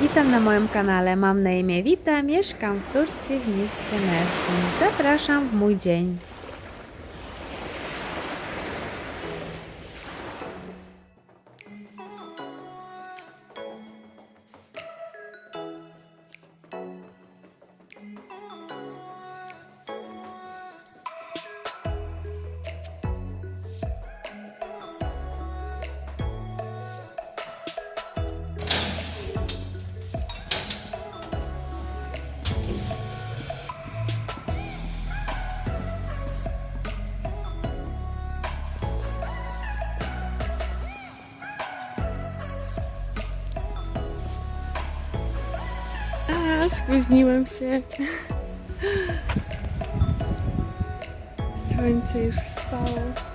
Witam na moim kanale. Mam na imię Wita, mieszkam w Turcji w mieście Mersin. Zapraszam w mój dzień. A, spóźniłem się. Słońce już wstało.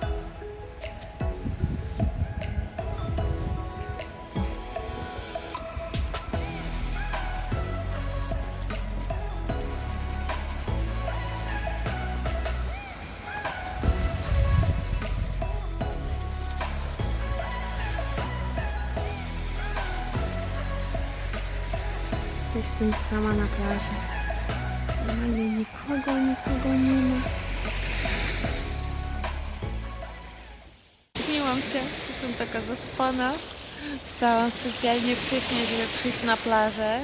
Jestem sama na plaży. Normalnie nikogo, nikogo nie ma. Spóźniłam się, jestem taka zaspana. Wstałam specjalnie wcześniej, żeby przyjść na plażę.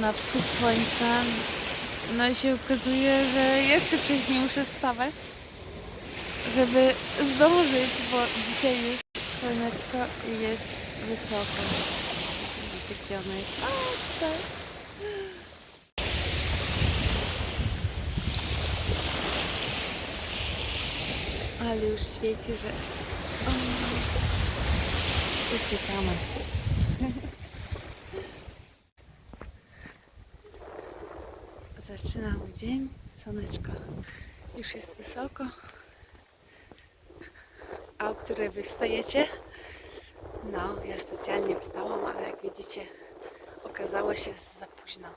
Na wschód słońca. No i się okazuje, że jeszcze wcześniej muszę wstawać, żeby zdążyć, bo dzisiaj już słoneczko jest wysoko. Widzicie, gdzie ono jest? Tutaj. Ale już świeci, że... O, uciekamy. Zaczynamy dzień. Słoneczko już jest wysoko. A o której wy wstajecie? No, ja specjalnie wstałam, ale jak widzicie, okazało się za późno.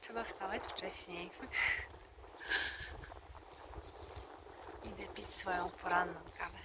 Trzeba wstawać wcześniej. Idę pić swoją poranną kawę.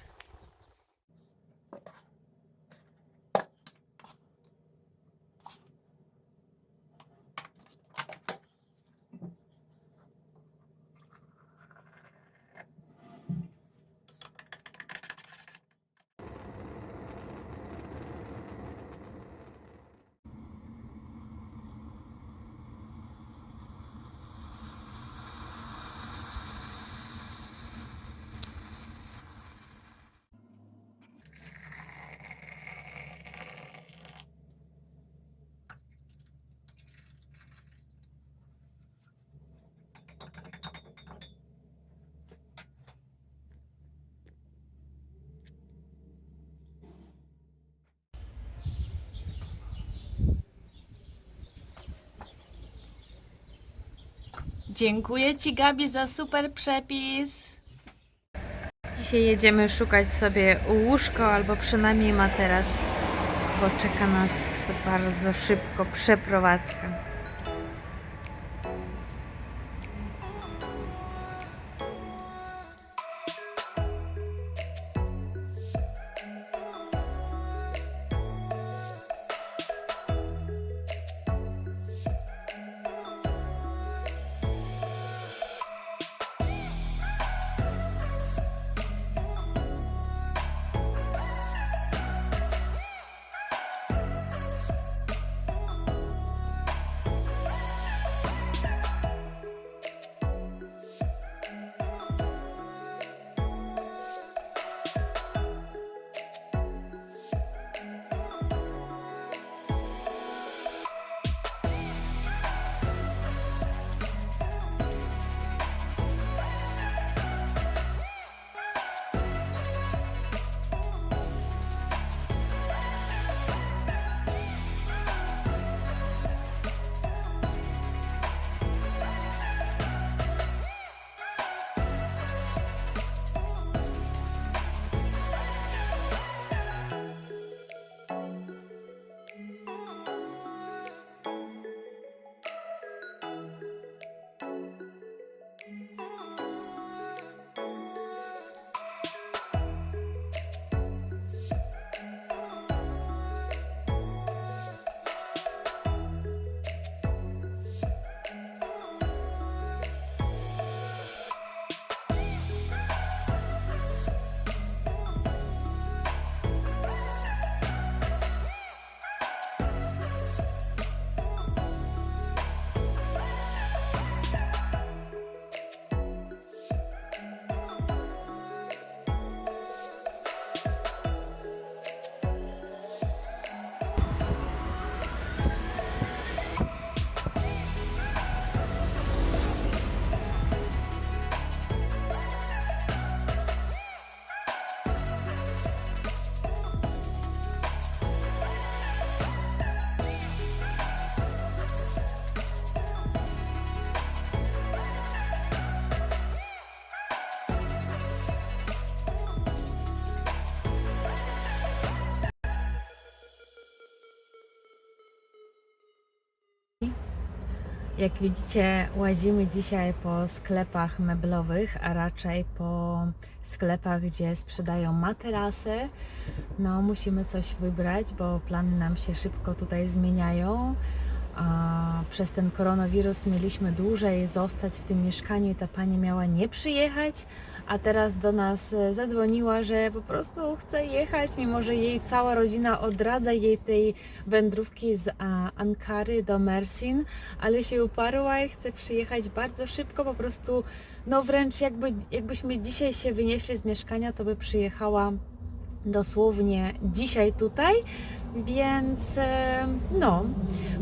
Dziękuję Ci Gabi za super przepis. Dzisiaj jedziemy szukać sobie łóżko albo przynajmniej materac, bo czeka nas bardzo szybko przeprowadzka. Jak widzicie, łazimy dzisiaj po sklepach meblowych, a raczej po sklepach, gdzie sprzedają materasy. No, musimy coś wybrać, bo plany nam się szybko tutaj zmieniają. Przez ten koronawirus mieliśmy dłużej zostać w tym mieszkaniu i ta pani miała nie przyjechać, a teraz do nas e, zadzwoniła, że po prostu chce jechać, mimo że jej cała rodzina odradza jej tej wędrówki z Ankary do Mersin, ale się uparła i chce przyjechać bardzo szybko, po prostu no wręcz jakby, jakbyśmy dzisiaj się wynieśli z mieszkania, to by przyjechała dosłownie dzisiaj tutaj, więc e, no,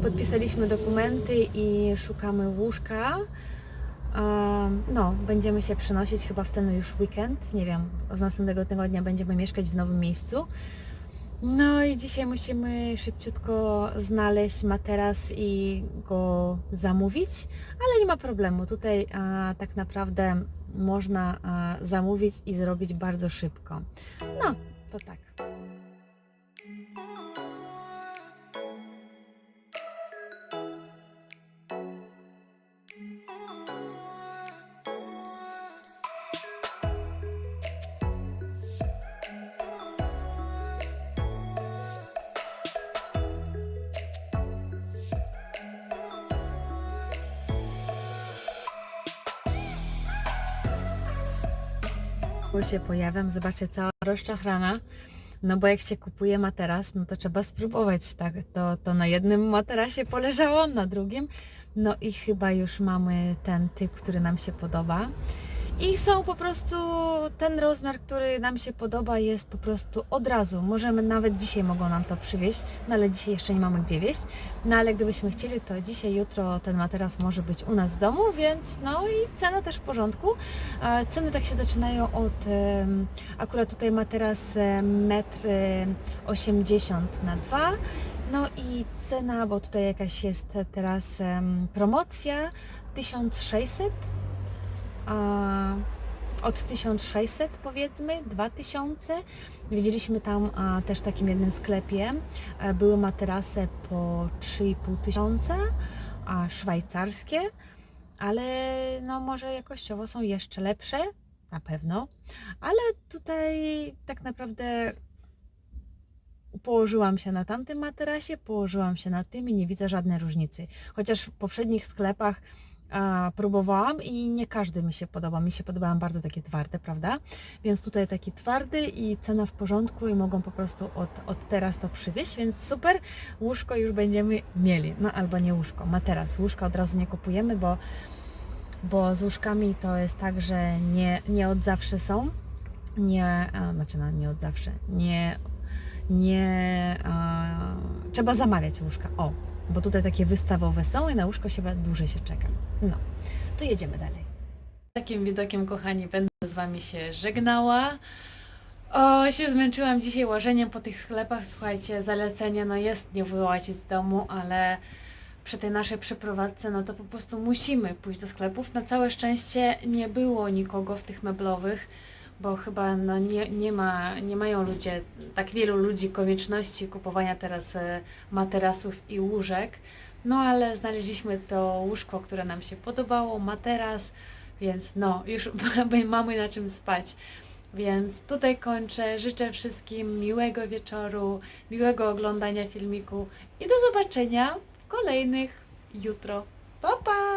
podpisaliśmy dokumenty i szukamy łóżka. Um, No, będziemy się przenosić chyba w ten już weekend. Nie wiem, z następnego tygodnia będziemy mieszkać w nowym miejscu. No i dzisiaj musimy szybciutko znaleźć materac i go zamówić, ale nie ma problemu. Tutaj a, tak naprawdę można a, zamówić i zrobić bardzo szybko. No, to tak. Tu się pojawiam, zobaczcie, cała rozczachrana. No bo jak się kupuje materac, no to trzeba spróbować, tak? To, to na jednym materasie poleżało, na drugim. No i chyba już mamy ten typ, który nam się podoba. I są po prostu, ten rozmiar, który nam się podoba jest po prostu od razu. Możemy, nawet dzisiaj mogą nam to przywieźć, no ale dzisiaj jeszcze nie mamy gdzie wieść. No ale gdybyśmy chcieli, to dzisiaj, jutro ten materac może być u nas w domu, więc no i cena też w porządku. Ceny tak się zaczynają od, akurat tutaj ma teraz em, metr em, 80 na 2. No i cena, bo tutaj jakaś jest teraz em, promocja 1600 a, od 1600 powiedzmy, 2000. Widzieliśmy tam a, też w takim jednym sklepie, e, były materasy po 3,5 tysiąca, a szwajcarskie, ale no może jakościowo są jeszcze lepsze, na pewno, ale tutaj tak naprawdę położyłam się na tamtym materasie, położyłam się na tym i nie widzę żadnej różnicy. Chociaż w poprzednich sklepach próbowałam i nie każdy mi się podoba. Mi się podobają bardzo takie twarde, prawda? Więc tutaj taki twardy i cena w porządku i mogą po prostu od, od teraz to przywieźć, więc super. Łóżko już będziemy mieli. No albo nie łóżko, materac. Łóżka od razu nie kupujemy, bo, bo z łóżkami to jest tak, że nie, nie od zawsze są. Nie, a, znaczy no, nie od zawsze. Nie nie a, trzeba zamawiać łóżka. O, bo tutaj takie wystawowe są i na łóżko się dłużej się czeka. No, to jedziemy dalej. Takim widokiem, kochani, będę z Wami się żegnała. O, się zmęczyłam dzisiaj łożeniem po tych sklepach. Słuchajcie, zalecenie no jest nie wyłazić z domu, ale przy tej naszej przeprowadzce, no to po prostu musimy pójść do sklepów. Na całe szczęście nie było nikogo w tych meblowych, bo chyba no nie, nie, ma, nie mają ludzie, tak wielu ludzi konieczności kupowania teraz e, materasów i łóżek. No ale znaleźliśmy to łóżko, które nam się podobało, materac, więc no, już mamy na czym spać. Więc tutaj kończę. Życzę wszystkim miłego wieczoru, miłego oglądania filmiku i do zobaczenia w kolejnych jutro. Pa, pa!